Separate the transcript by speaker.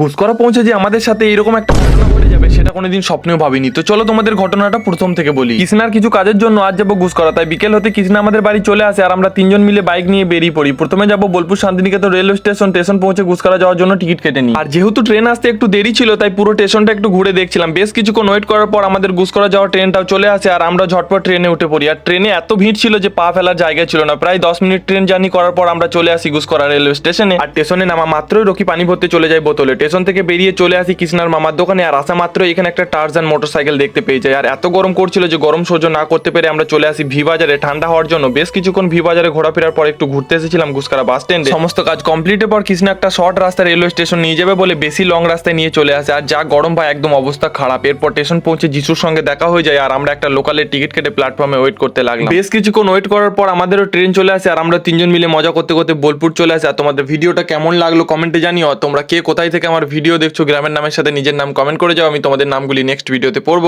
Speaker 1: গুসকরা পৌঁছে যে আমাদের সাথে এরকম একটা ঘটনা ঘটে যাবে, সেটা কোনোদিন স্বপ্নেও ভাবিনি। তো চলো তোমাদের ঘটনাটা প্রথম থেকে বলি। কৃষ্ণার কিছু কাজের জন্য আজ যাব গুসকরা তাই বিকেল হতে কৃষ্ণা আমাদের বাড়ি চলে আসে আর আমরা তিনজন মিলে বাইক নিয়ে বেরিয়ে পড়ি। প্রথমে যাব Bolpur Shantiniketan railway station station পৌঁছে গুসকরা যাওয়ার জন্য টিকিট কেটে নিই। আর যেহেতু ট্রেন আসতে একটু দেরি ছিল, তাই পুরো স্টেশনটা একটু ঘুরে দেখছিলাম। বেশ কিছুক্ষণ ওয়েট করার পর আমাদের গুসকরা যাওয়ার ট্রেনটাও চলে আসে আর আমরা ঝটপট ট্রেনে উঠে পড়ি। আর ট্রেনে এত ভিড় ছিল যে পা ফেলার জায়গা ছিল না। প্রায় দশ মিনিট ট্রেন জার্নি করার পর আমরা চলে আসি গুসকরা রেলওয়ে স্টেশনে। আর স্টেশনে নামা মাত্রই রকি পানি ভরতে চলে যায় বোতলে। স্টেশন থেকে বেরিয়ে চলে আসি কৃষ্ণার মামার দোকানে, আর আসা মাত্র এখানে একটা টার্জান মোটরসাইকেল দেখতে পেয়ে যাই। আর এত গরম করছিল যে গরম সহ্য না করতে পেরে আমরা চলে আসি ভি বাজারে ঠান্ডা হওয়ার জন্য বেশ কিছুক্ষণ ভি বাজারে ঘোরাফেরার পর একটু ঘুরতে এসেছিলাম গুসকরা বাস স্ট্যান্ডে। সমস্ত কাজ কমপ্লিটের পর কৃষ্ণ একটা শর্ট রাস্তা রেলওয়ে স্টেশন নিয়ে যাবে বলে বেশি লং রাস্তায় নিয়ে চলে আসে। আর যা গরম ভাই, একদম অবস্থা খারাপ। এরপর স্টেশন পৌঁছে যিশুর সঙ্গে দেখা হয়ে যায়, আর আমরা একটা লোকালের টিকিট কেটে প্ল্যাটফর্মে ওয়েট করতে লাগলাম। বেশ কিছুক্ষণ ওয়েট করার পর আমাদেরও ট্রেন চলে আসে, আর আমরা তিনজন মিলে মজা করতে করতে বোলপুর চলে আসে। আর তোমাদের ভিডিওটা কেমন লাগল কমেন্টে জানিও। তোমরা কে কোথায় থেকে আমার ভিডিও দেখছ, গ্রামের নামের সাথে নিজের নাম কমেন্ট করে যাও, আমি তোমাদের নামগুলি নেক্সট ভিডিওতে পড়ব।